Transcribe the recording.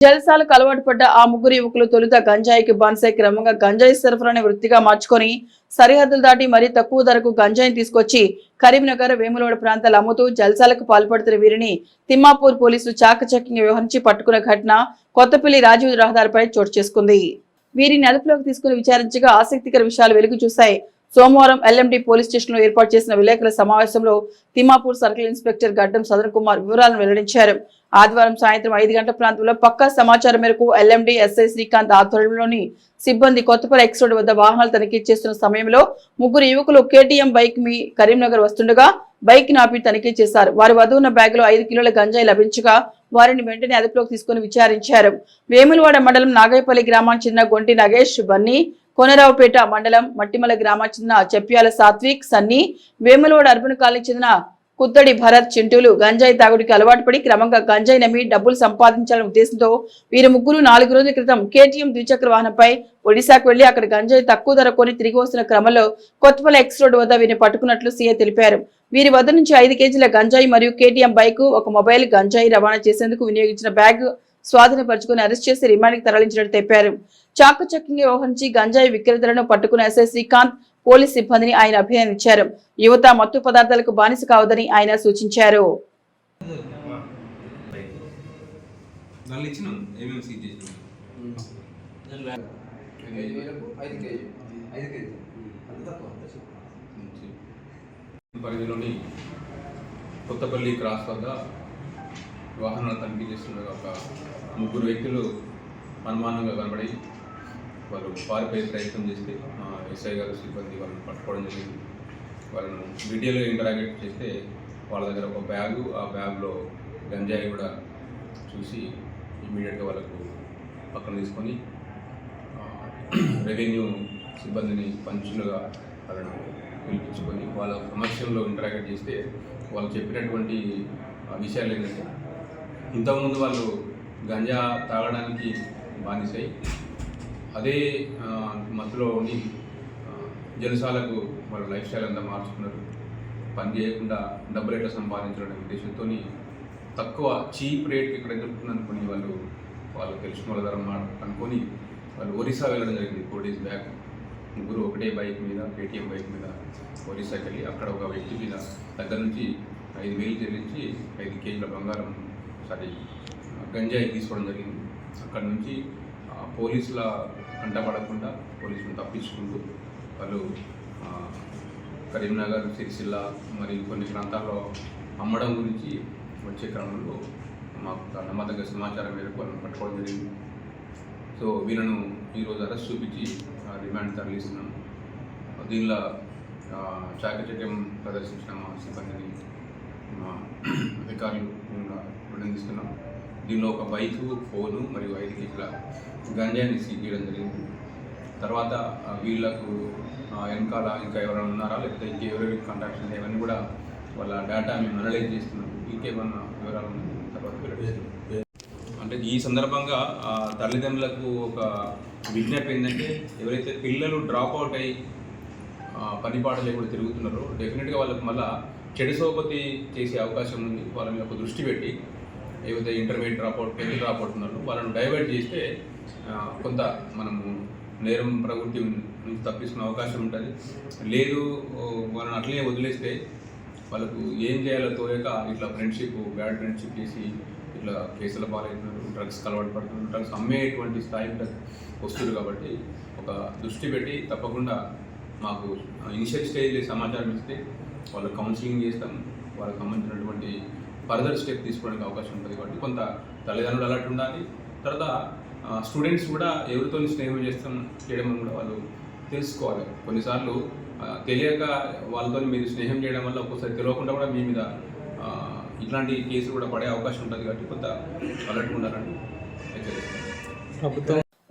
జలసాలకు అలవాటు పడ్డ ఆ ముగ్గురు యువకులు తొలుత గంజాయికి బాన్సై క్రమంగా గంజాయి సరఫరాని వృత్తిగా మార్చుకొని సరిహద్దులు దాటి మరీ తక్కువ ధరకు గంజాయిని తీసుకొచ్చి కరీంనగర్ వేములవాడ ప్రాంతాలు అమ్ముతూ జలసాలకు పాల్పడుతున్న వీరిని తిమ్మాపూర్ పోలీసులు చాకచక్యంగా వ్యవహరించి పట్టుకున్న ఘటన కొత్తపల్లి రాజీవ్ రహదారిపై చోటు చేసుకుంది. వీరిని అదుపులోకి తీసుకుని విచారించగా ఆసక్తికర విషయాలు వెలుగు చూశాయి. సోమవారం ఎల్ఎండి పోలీస్ స్టేషన్లో ఏర్పాటు చేసిన విలేకరుల సమావేశంలో తిమాపూర్ సర్కిల్ ఇన్స్పెక్టర్ గడ్డం సదన్ కుమార్ వివరాలను వెల్లడించారు. ఆదివారం సాయంత్రం ఐదు గంటల ప్రాంతంలో పక్కా సమాచారం మేరకు ఎల్ఎండి ఎస్ఐ శ్రీకాంత్ ఆధ్వర్యంలోని సిబ్బంది కొత్తపల్లి ఎక్స్ రోడ్ వద్ద వాహనాలు తనిఖీ చేస్తున్న సమయంలో ముగ్గురు యువకులు కేటీఎం బైక్ మీ కరీంనగర్ వస్తుండగా బైక్ నాపి తనిఖీ చేశారు. వారి వద్ద ఉన్న బ్యాగ్లో ఐదు కిలోల గంజాయి లభించగా వారిని వెంటనే అదుపులోకి తీసుకుని విచారించారు. వేములవాడ మండలం నాగైపల్లి గ్రామానికి చెందిన గొంటి నగేష్ బన్నీ కోనరావుపేట మండలం మట్టిమల గ్రామానికి చెందిన చెప్యాల సాత్విక్ సన్నీ వేములవాడ అర్బన్ కాలనీకి చెందిన కుత్తడి భరత్ చింటూలు గంజాయి తాగుడికి అలవాటు పడి క్రమంగా గంజాయి నమ్మి డబ్బులు సంపాదించాలనే ఉద్దేశంతో వీరు ముగ్గురు నాలుగు రోజుల క్రితం కేటీఎం ద్విచక్ర వాహనంపై ఒడిశాకు వెళ్ళి అక్కడ గంజాయి తక్కువ ధర కొని తిరిగి వస్తున్న క్రమంలో కొత్తపల్లి ఎక్స్ రోడ్ వద్ద వీరిని పట్టుకున్నట్లు సీఏ తెలిపారు. వీరి వద్ద నుంచి ఐదు కేజీల గంజాయి మరియు కేటీఎం బైక్ ఒక మొబైల్ గంజాయి రవాణా చేసేందుకు వినియోగించిన బ్యాగ్ స్వాధీనపరుచుకుని అరెస్ట్ చేసి రిమాండ్కి తరలించినట్టు తెలిపారు. చాకచక్యంగా వ్యవహరించి గంజాయి విక్రేతలను పట్టుకున్న ఎస్ఐ శ్రీకాంత్ పోలీస్ సిబ్బందిని ఆయన అభినందించారు. యువత మత్తు పదార్థాలకు బానిస కావద్దని ఆయన సూచించారు. పరిధిలోని కొత్తపల్లి క్రాస్ వద్ద వాహనాలు తనిఖీ చేస్తుండగా ఒక ముగ్గురు వ్యక్తులు అనుమానంగా కనబడి వాళ్ళు పారిపోయే ప్రయత్నం చేస్తే ఎస్ఐ గారు సిబ్బంది వాళ్ళని పట్టుకోవడం జరిగింది. వాళ్ళను వీడియోలో ఇంటరాగేట్ చేస్తే వాళ్ళ దగ్గర ఒక బ్యాగు ఆ బ్యాగ్లో గంజాయి కూడా చూసి ఇమీడియట్గా వాళ్ళకు పక్కన తీసుకొని రెవెన్యూ సిబ్బందిని పంచులుగా వాళ్ళను పిలిపించుకొని వాళ్ళ సమక్షంలో ఇంటరాక్ట్ చేస్తే వాళ్ళు చెప్పినటువంటి విషయాలు ఏంటంటే ఇంతకుముందు వాళ్ళు గంజా తాగడానికి బానిసై అదే మత్తులో ఉండి జలసాలకు వాళ్ళ లైఫ్ స్టైల్ అంతా మార్చుకున్నారు. పని చేయకుండా డబ్బులు ఎట్లా సంపాదించడం ఉద్దేశంతో తక్కువ చీప్ రేట్కి ఇక్కడ దొరుకుతుంది అనుకుని వాళ్ళు వాళ్ళు తెలిసిన వాళ్ళ ధర అనుకొని వాళ్ళు ఒరిస్సా వెళ్ళడం జరిగింది ఫోర్ డేస్ బ్యాక్. ముగ్గురు ఒకటే బైక్ మీద కేటీఎం బైక్ మీద ఒరిస్సాకి వెళ్ళి అక్కడ ఒక వ్యక్తి మీద దగ్గర నుంచి ఐదు వేలు చెల్లించి ఐదు కేజీల బంగారం ఒకసారి గంజాయి తీసుకోవడం జరిగింది. అక్కడ నుంచి పోలీసుల పోలీసుల కంటపడకుండా పోలీసులు తప్పించుకుంటూ వాళ్ళు కరీంనగర్ సిరిసిల్ల మరియు కొన్ని ప్రాంతాల్లో అమ్మడం గురించి వచ్చే క్రమంలో మాకు నమ్మదగ్గ సమాచారం మేరకు వాళ్ళని పట్టుకోవడం జరిగింది. సో వీళ్ళను ఈరోజు అరెస్ట్ చూపించి రిమాండ్ తరలిస్తున్నాము. దీనిలో చాకచక్యం ప్రదర్శించిన మా సిబ్బందిని మా అధికారులు మేము అభినందిస్తున్నాం దీనిలో ఒక బైకు ఫోను మరియు ఐదు కేజీల గంజాయిని సీజ్ చేయడం జరిగింది. తర్వాత వీళ్ళకు వెనకాల ఇంకా ఎవరైనా ఉన్నారా? లేకపోతే ఇంకెవరెవరికి కాంటాక్ట్స్ ఉన్నాయి ఇవన్నీ కూడా వాళ్ళ డేటా మేము అనలైజ్ చేస్తున్నాం. ఇంకేమన్నా వివరాలు ఉన్నాయి తర్వాత అంటే ఈ సందర్భంగా తల్లిదండ్రులకు ఒక విజ్ఞప్తి ఏంటంటే ఎవరైతే పిల్లలు డ్రాప్ అవుట్ అయ్యి పనిపాటలు పని లేకుండా తిరుగుతున్నారో డెఫినెట్గా వాళ్ళకి మళ్ళీ చెడు సోపతి చేసే అవకాశం ఉంది. వాళ్ళ మీద ఒక దృష్టి పెట్టి ఏవైతే intermediate drop out tenth drop out ఉన్నారో వాళ్ళని డైవర్ట్ చేస్తే కొంత మనము నేరం ప్రవృత్తి నుంచి తప్పించుకునే అవకాశం ఉంటుంది. లేదు వాళ్ళని అట్లనే వదిలేస్తే వాళ్ళకు ఏం చేయాలో తోయక ఇట్లా ఫ్రెండ్షిప్ బ్యాడ్ ఫ్రెండ్షిప్ చేసి ఇట్లా కేసుల పాలవుతున్నారు డ్రగ్స్ అలవాటు పడుతున్నారు డ్రగ్స్ అమ్మేటువంటి స్థాయి వస్తుంది కాబట్టి ఒక దృష్టి పెట్టి తప్పకుండా మాకు ఇనిషియల్ స్టేజ్లో సమాచారం ఇస్తే వాళ్ళు కౌన్సిలింగ్ చేస్తాం వాళ్ళకి సంబంధించినటువంటి ఫర్దర్ స్టెప్ తీసుకోవడానికి అవకాశం ఉంటుంది కాబట్టి కొంత తల్లిదండ్రులు అలర్ట్ ఉండాలి. తర్వాత స్టూడెంట్స్ కూడా ఎవరితో స్నేహం చేస్తాం చేయడం అని కూడా వాళ్ళు తెలుసుకోవాలి. కొన్నిసార్లు తెలియక వాళ్ళతో మీరు స్నేహం చేయడం వల్ల ఒక్కోసారి తెలియకుండా కూడా మీ మీద ఇట్లాంటి కేసులు కూడా పడే అవకాశం ఉంటుంది కాబట్టి కొంత అలర్ట్ ఉండాలని ప్రభుత్వం